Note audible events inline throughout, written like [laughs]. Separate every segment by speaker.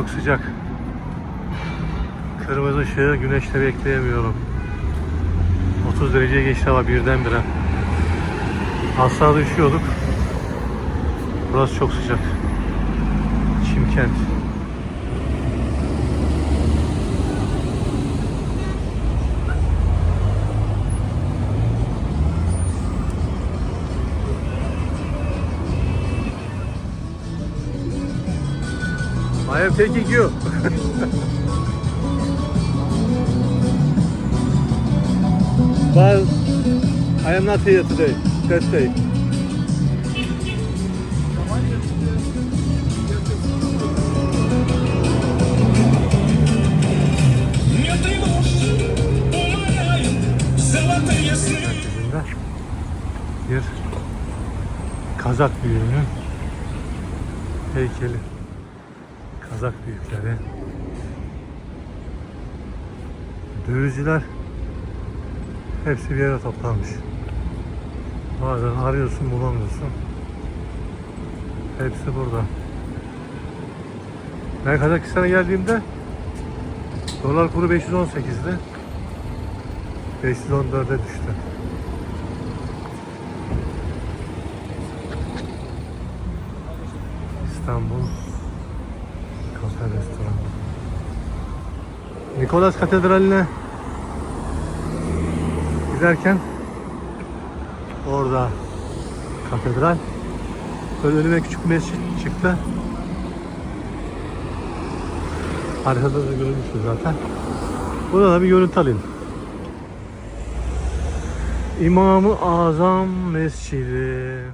Speaker 1: Çok sıcak. Kırmızı ışığı güneşte bekleyemiyorum. 30 dereceye geçti hava birdenbire. Asla düşüyorduk. Burası çok sıcak. Çimkent. I am taking you. [laughs] but I am not here today. That day. bir Kazak büyüğünün heykeli. Kazak büyükleri. Dövizciler hepsi bir yere toplanmış. Bazen arıyorsun bulamıyorsun. Hepsi burada. Ben Kazakistan'a geldiğimde dolar kuru 518'di. 514'e düştü. İstanbul Nikolas Katedrali'ne giderken orada katedral böyle önüme küçük mescit çıktı. Haritada da görmüşsünüz zaten. Burada da bir görüntü alayım. İmam-ı Azam Mescidi.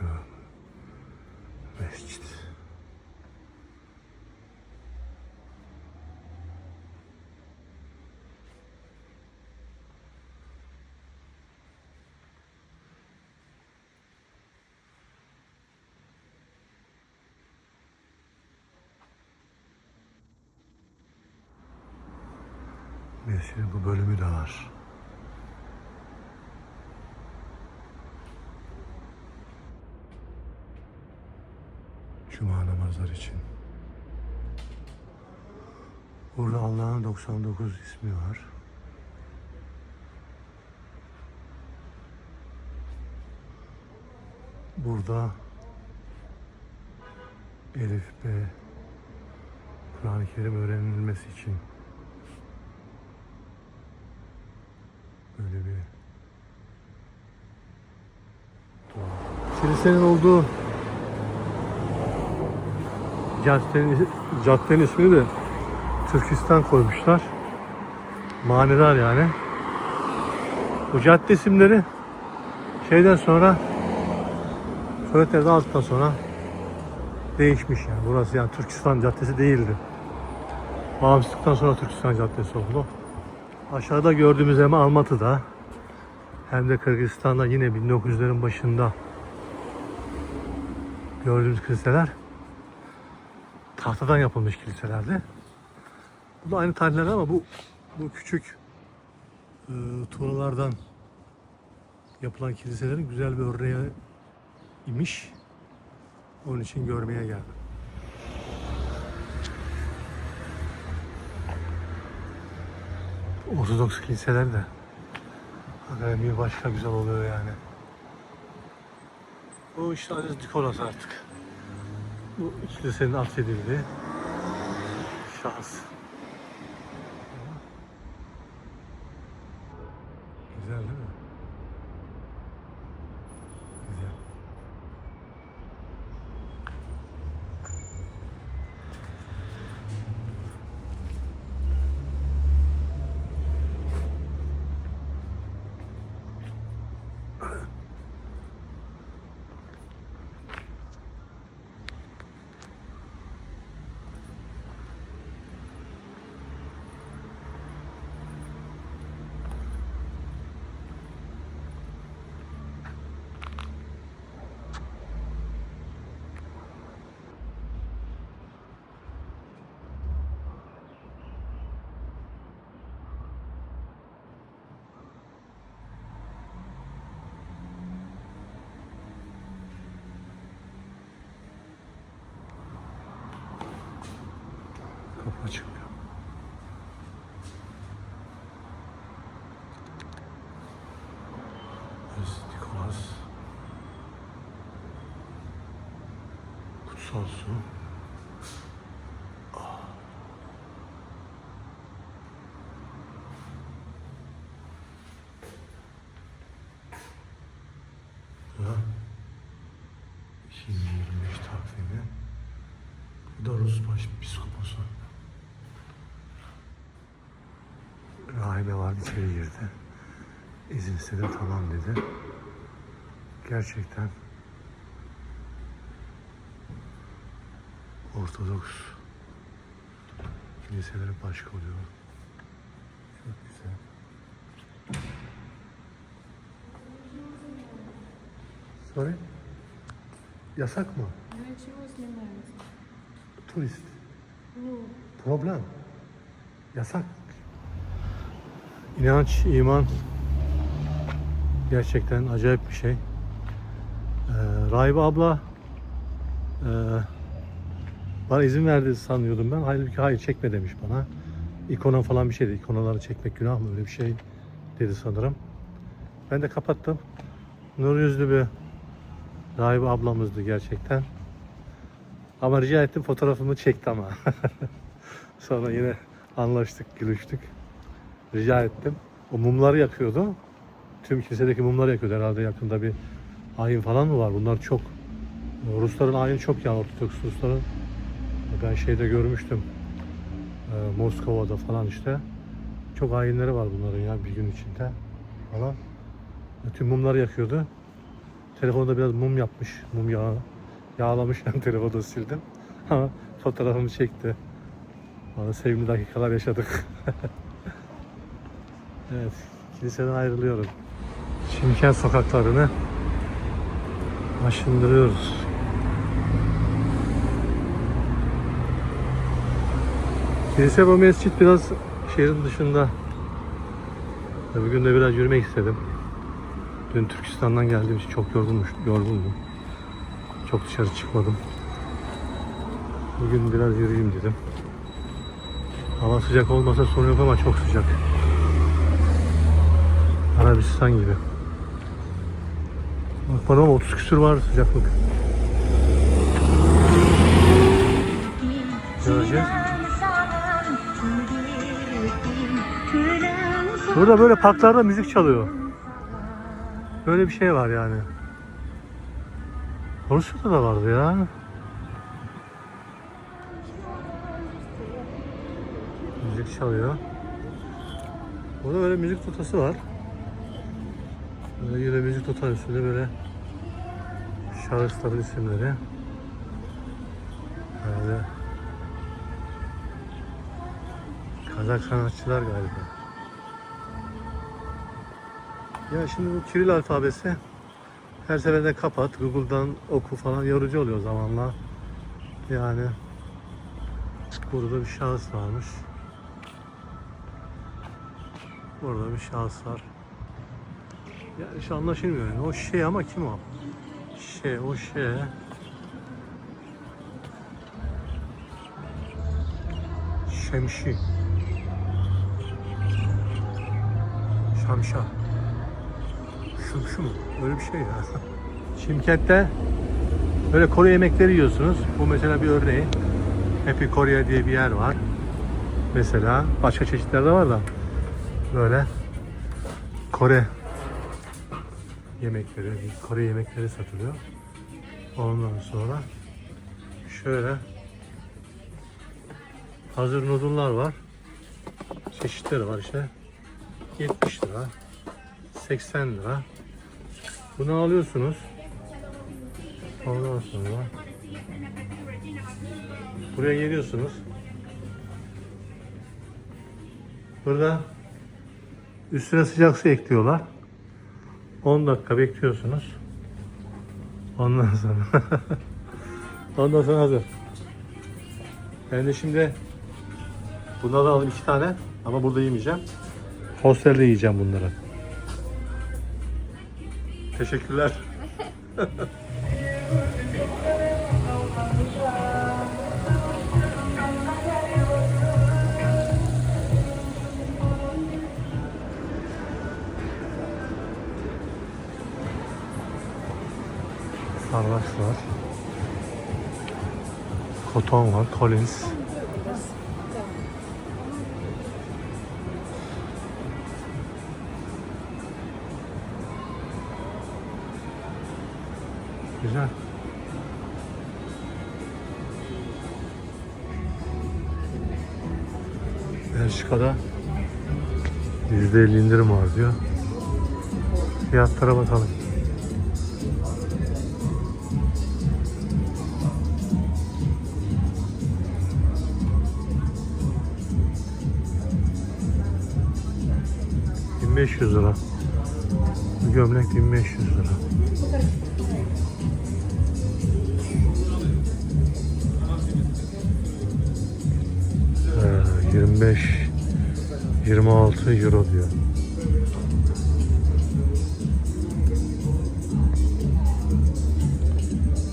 Speaker 1: Kokuyor. Mescit. Mescidin bu bölümü de var. Cuma namazları için. Burada Allah'ın 99 ismi var. Burada Elif B Kur'an-ı Kerim öğrenilmesi için böyle bir dua. Kilisenin olduğu caddenin, caddenin ismini de Türkistan koymuşlar. Manidar yani. Bu cadde isimleri şeyden sonra Sovyetler'de aldıktan sonra değişmiş yani. Burası yani Türkistan Caddesi değildi. Bağımsızlıktan sonra Türkistan Caddesi oldu. Aşağıda gördüğümüz hem Almatı'da hem de Kırgızistan'da yine 1900'lerin başında gördüğümüz kiliseler tahtadan yapılmış kiliselerdi. Bu da aynı tarihler ama bu bu küçük e, tuğlalardan yapılan kiliselerin güzel bir örneği imiş. Onun için görmeye geldim. Ortodoks kiliseler de bir başka güzel oluyor yani. Bu işte Aziz Nikolas artık. Bu kilisenin atfedildiği şahıs. Açılmıyor. Burası Nikolas. Kutsal su. Ya. 2025 takvimi. Bu da Rus başpiskoposu Rahibe vardı içeri girdi. İzin istedi tamam dedi. Gerçekten Ortodoks kiliseleri başka oluyor. Çok güzel. Sorry? Yasak mı?
Speaker 2: Для чего снимается?
Speaker 1: Turist.
Speaker 2: Ну,
Speaker 1: Problem. Yasak. İnanç, iman gerçekten acayip bir şey. Ee, Rahibe abla e, bana izin verdi sanıyordum ben. Halbuki hayır çekme demiş bana. İkona falan bir şeydi. İkonaları çekmek günah mı öyle bir şey dedi sanırım. Ben de kapattım. Nur yüzlü bir Rahibe ablamızdı gerçekten. Ama rica ettim fotoğrafımı çekti ama. [laughs] Sonra yine anlaştık, gülüştük. Rica ettim. O mumları yakıyordu. Tüm kilisedeki mumları yakıyordu. Herhalde yakında bir ayin falan mı var? Bunlar çok. Rusların ayini çok yani Ortodoks Rusların. Ben şeyde görmüştüm. Ee, Moskova'da falan işte. Çok ayinleri var bunların ya bir gün içinde falan. Tüm mumları yakıyordu. Telefonda biraz mum yapmış. Mum yağı yağlamış. [laughs] Ben telefonu sildim. Ama fotoğrafımı çekti. Valla sevimli dakikalar yaşadık. [laughs] evet, kiliseden ayrılıyorum. Şimkent sokaklarını aşındırıyoruz. Kilise bu mescit biraz şehrin dışında. Bugün de biraz yürümek istedim. Dün Türkistan'dan geldiğim için çok yorgunmuş, yorgundum. Çok dışarı çıkmadım. Bugün biraz yürüyeyim dedim. Hava sıcak olmasa sorun yok ama çok sıcak. Arabistan gibi. Bakmadım ama 30 küsür var sıcaklık. Göreceğiz. Burada böyle parklarda müzik çalıyor. Böyle bir şey var yani. Rusya'da da vardı ya. Müzik çalıyor. Burada böyle müzik notası var. Böyle müzik nota üstünde böyle şahısların isimleri. Böyle Kazak sanatçılar galiba. Ya şimdi bu Kiril alfabesi her seferinde kapat, Google'dan oku falan yorucu oluyor zamanla. Yani burada bir şahıs varmış. Burada bir şahıs var. Yani şu anlaşılmıyor yani. O şey ama kim o? Şey, o şey. Şemşi. Şamşa. Şumşu mu? Öyle bir şey ya. [laughs] Şimkent'te böyle Kore yemekleri yiyorsunuz. Bu mesela bir örneği. Happy Korea diye bir yer var. Mesela başka çeşitler de var da böyle Kore yemekleri, Kore yemekleri satılıyor. Ondan sonra şöyle hazır noodle'lar var. Çeşitleri var işte. 70 lira, 80 lira. Bunu alıyorsunuz. Ondan sonra buraya geliyorsunuz. Burada üstüne sıcak su ekliyorlar. 10 dakika bekliyorsunuz. Ondan sonra [laughs] ondan sonra hazır. Ben de şimdi bunları aldım iki tane ama burada yemeyeceğim. Hostelde yiyeceğim bunları. Teşekkürler. [laughs] kumaş var. Koton var, Collins. Güzel. Belçika'da %50 indirim var diyor. Fiyatlara bakalım. ...1500 lira. Bu gömlek 1500 lira. Ee, 25 26 euro diyor.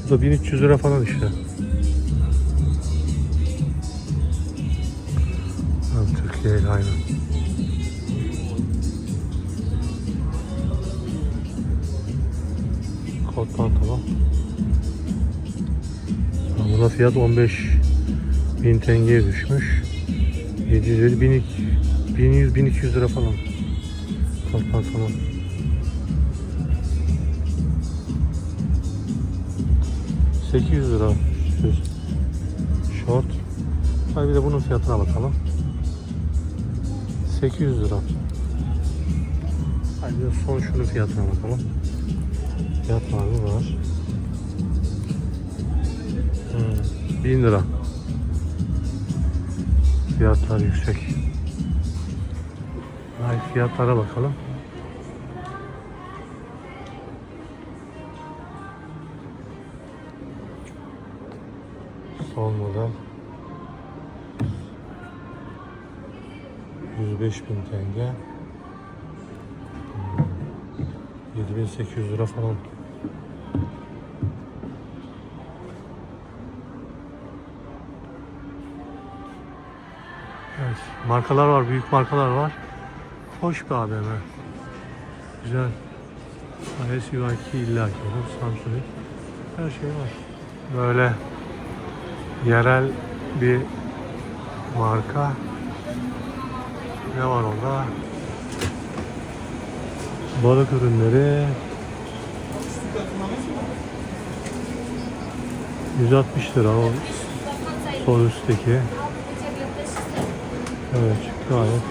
Speaker 1: Bu da 1300 lira falan işte. Türkiye ile aynı. Pantolon. Buna fiyat 15 bin tengeye düşmüş. 750 bin 1100 1200 lira falan. Kot pantolon. ...800 lira şu şort. Bir de bunun fiyatına bakalım. 800 lira. Hadi son şunun fiyatına bakalım. Fiyat mı? Var. Hmm, 1000 lira. Fiyatlar yüksek. Hadi fiyatlara bakalım. Son model. 105 bin tenge. Hmm, 7800 lira falan. Evet, markalar var, büyük markalar var. Hoş bir AVM. Güzel. SUI2 illa ki olur, Samsung. Her şey var. Böyle yerel bir marka. Ne var orada? Balık ürünleri. 160 lira o sol üstteki. Evet gayet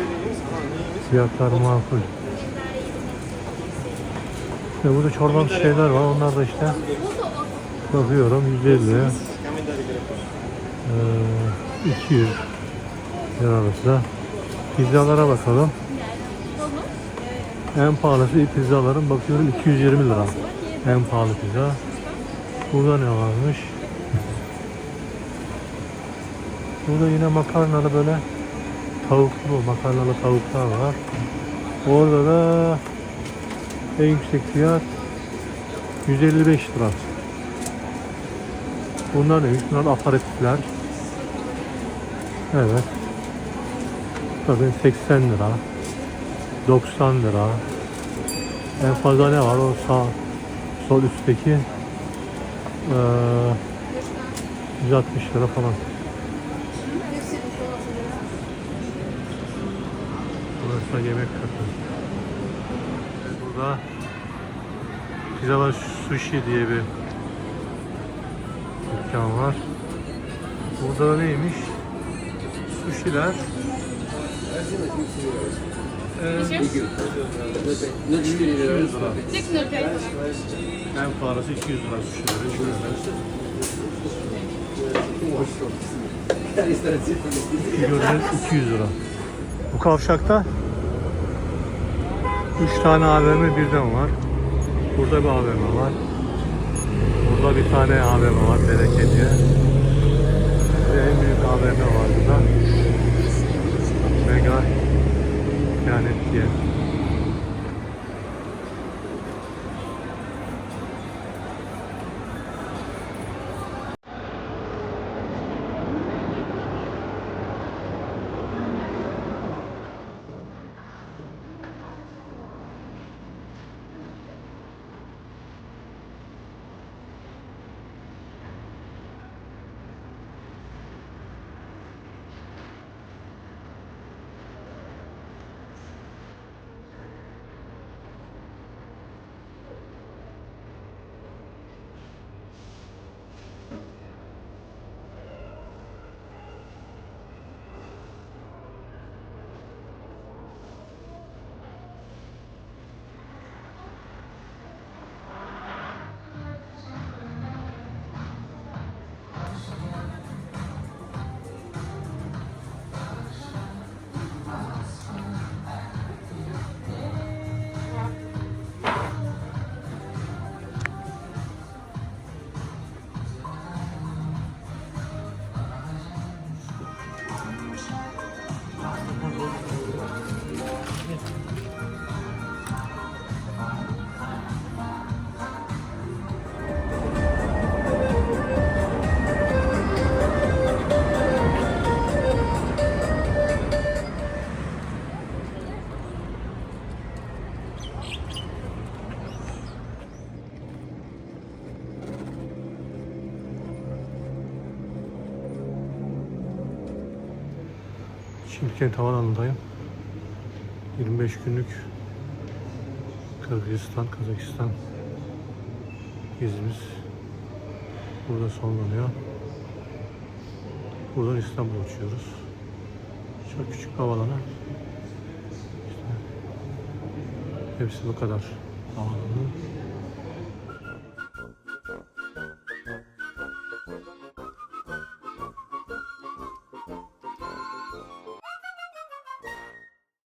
Speaker 1: fiyatlar makul. İşte burada çorban şeyler var onlar da işte bakıyorum 150 ee, 200 lira arasında. Pizzalara bakalım. En pahalısı pizzaların bakıyorum 220 lira. En pahalı pizza. Burada ne varmış? [laughs] Burada yine makarnalı böyle tavuklu makarnalı tavuklar var. Orada da en yüksek fiyat 155 lira. Bunlar neymiş? Bunlar aparatifler. Evet. Tabii 80 lira. 90 lira. En fazla ne var? O sağ sol üstteki eee 160 lira falan. Burası da yemek katı. Burada Pizza Sushi diye bir dükkan var. Burada da neymiş? Sushi'ler. 200 lira. En pahalısı 200 lira sushi'leri. Gördüğünüz 200 lira. Bu kavşakta 3 tane AVM birden var. Burada bir AVM var. Burada bir tane AVM var Bereketiye. Ve en büyük AVM var burada. Mega Planet diye. Çimkent Havaalanı'ndayım. 25 günlük Kırgızistan, Kazakistan gezimiz burada sonlanıyor. Buradan İstanbul'a uçuyoruz. Çok küçük bir havaalanı. İşte hepsi bu kadar havaalanı.